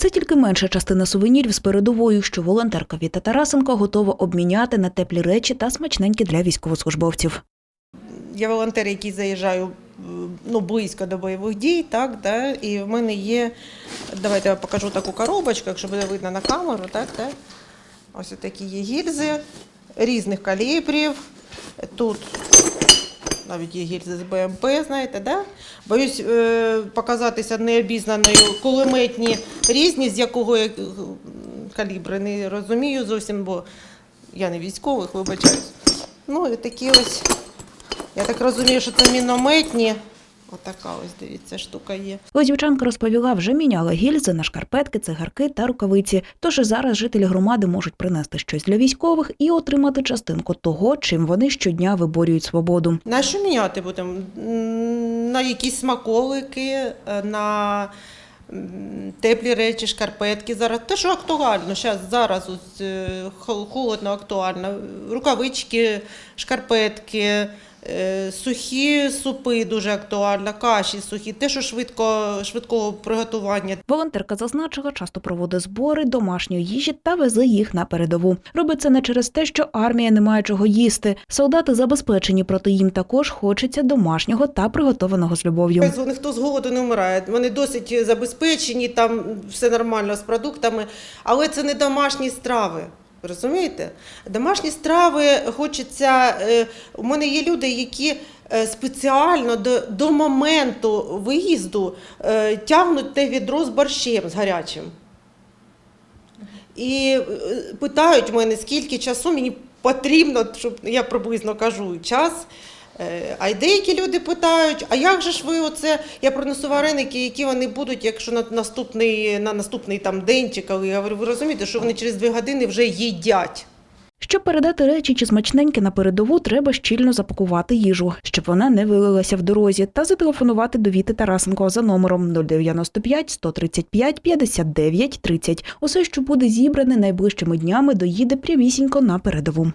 Це тільки менша частина сувенірів з передовою, що волонтерка Віта Тарасенко готова обміняти на теплі речі та смачненькі для військовослужбовців. Я волонтер, який заїжджаю ну, близько до бойових дій, так, да, і в мене є, давайте я покажу таку коробочку, якщо буде видно на камеру, так, да. Ось такі є гільзи різних калібрів. Тут навіть є гільзи з БМП, знаєте, да? Боюсь е, показатися необізнаною. Кулеметні різні, з якого я е, калібри не розумію зовсім, бо я не військових, вибачаюсь. Ну і такі ось, я так розумію, що це мінометні. Отака ось, дивіться, штука є. Лозівчанка розповіла, вже міняла гільзи на шкарпетки, цигарки та рукавиці. Тож і зараз жителі громади можуть принести щось для військових і отримати частинку того, чим вони щодня виборюють свободу. На що міняти будемо? На якісь смаколики, е, на теплі речі, шкарпетки. Зараз те, що актуально, зараз, зараз ось, е, холодно актуально. Рукавички, шкарпетки, сухі супи дуже актуально, каші сухі, те, що швидко, швидкого приготування. Волонтерка зазначила, часто проводить збори домашньої їжі та везе їх на передову. Робить це не через те, що армія не має чого їсти. Солдати забезпечені, проте їм також хочеться домашнього та приготованого з любов'ю. Ніхто з голоду не вмирає. Вони досить забезпечені, там все нормально з продуктами, але це не домашні страви. Розумієте? Домашні страви хочеться. е, У мене є люди, які е, спеціально до, до моменту виїзду е, тягнуть те відро з борщем з гарячим. І питають мене, скільки часу мені потрібно, щоб я приблизно кажу час. Е, А й деякі люди питають, а як же ж ви оце? Я принесу вареники, які вони будуть, якщо на наступний, на наступний там день чи. Я говорю, ви розумієте, що вони через дві години вже їдять. Щоб передати речі чи смачненьке на передову, треба щільно запакувати їжу, щоб вона не вилилася в дорозі, та зателефонувати до Віти Тарасенко за номером 095 135 59 30. Усе, що буде зібране найближчими днями, доїде прямісінько на передову.